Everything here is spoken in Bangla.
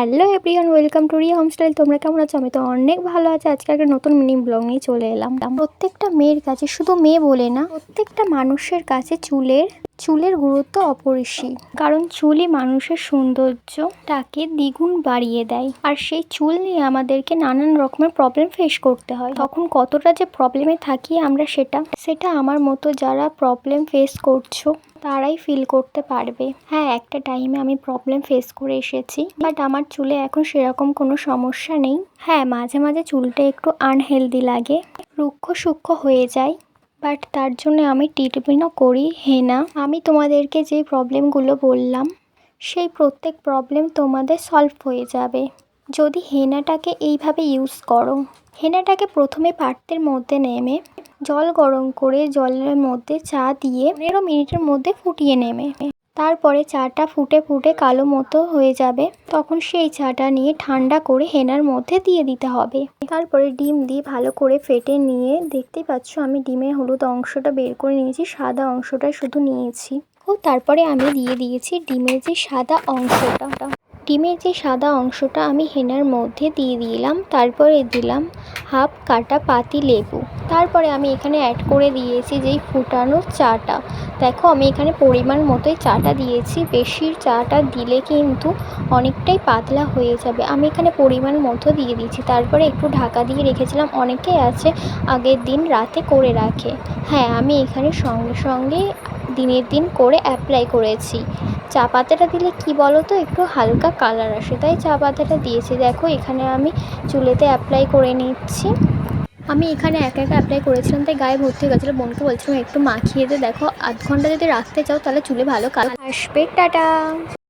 Hello everyone, welcome to Riya homestyle. তোমরা কেমন আছো? আমি তো অনেক ভালো আছি। আজকে একটা নতুন মিনি ব্লগ নিয়ে চলে এলাম। প্রত্যেকটা মেয়ের কাছে, শুধু মেয়ে বলে না, প্রত্যেকটা মানুষের কাছে চুলের চুলের গুরুত্ব অপরিসীম, কারণ চুলই মানুষের সৌন্দর্যটাকে দ্বিগুণ বাড়িয়ে দেয়। আর সেই চুল নিয়ে আমাদেরকে নানান রকমের প্রবলেম ফেস করতে হয়। তখন কতটা যে প্রবলেমে থাকি আমরা সেটা সেটা আমার মতো যারা প্রবলেম ফেস করছ, তারাই ফিল করতে পারবে। হ্যাঁ একটা টাইমে আমি প্রবলেম ফেস করে এসেছি বাট আমার চুলে এখন সেরকম কোনো সমস্যা নেই। হ্যাঁ মাঝে মাঝে চুলটা একটু আনহেলদি লাগে, রুক্ষ সূক্ষ্ম হয়ে যায়। বাট তার জন্য আমি ট্রিটমেন্টও করি, হেনা। আমি তোমাদেরকে যে প্রবলেমগুলো বললাম, সেই প্রত্যেক প্রবলেম তোমাদের সলভ হয়ে যাবে। যদি হেনাটাকে এইভাবে ইউজ করো, হেনাটাকে প্রথমে পাত্রের মধ্যে নেমে, জল গরম করে জলের মধ্যে চা দিয়ে পনেরো মিনিটের মধ্যে ফুটিয়ে নেমে। তারপরে চাটা ফুটে ফুটে কালো মতো হয়ে যাবে, তখন সেই চাটা নিয়ে ঠান্ডা করে হেনার মধ্যে দিয়ে দিতে হবে। তারপরে ডিম দিয়ে ভালো করে ফেটে নিয়ে দেখতে পাচ্ছ আমি ডিমের হলুদ অংশটা বের করে নিয়েছি, সাদা অংশটা শুধু নিয়েছি। ও, তারপরে আমি দিয়ে দিয়েছি ডিমের যে সাদা অংশটা। ডিমের যে সাদা অংশটা আমি হেনার মধ্যে দিয়ে দিলাম, তারপরে দিলাম হাফ কাটা পাতি লেবু। তারপরে আমি এখানে অ্যাড করে দিয়েছি যেই ফুটানো চাটা। দেখো, আমি এখানে পরিমাণ মতোই চাটা দিয়েছি। বেশি চাটা দিলে কিন্তু অনেকটাই পাতলা হয়ে যাবে। আমি এখানে পরিমাণ মতো দিয়ে দিয়েছি। তারপরে একটু ঢাকা দিয়ে রেখেছিলাম। অনেকেই আছে আগের দিন রাতে করে রাখে। হ্যাঁ আমি এখানে সঙ্গে সঙ্গে দিনের দিন করে অ্যাপ্লাই করেছি। চা পাতাটা দিলে কি বলো তো একটু হালকা কালার আসে। তাই চা পাতাটা দিয়েছি। দেখো, এখানে আমি চুলেতে অ্যাপ্লাই করে নিচ্ছি। আমি এখানে একা একা অ্যাপ্লাই করেছিলাম, তাই গায়ে ভর্তি হয়ে গেছিল। বোনকে বলছিলাম, একটু মাখিয়ে দিয়ে দেখো, আধ ঘণ্টা যদি রাখতে চাও, তাহলে চুলে ভালো কালার আসবে, টাটা।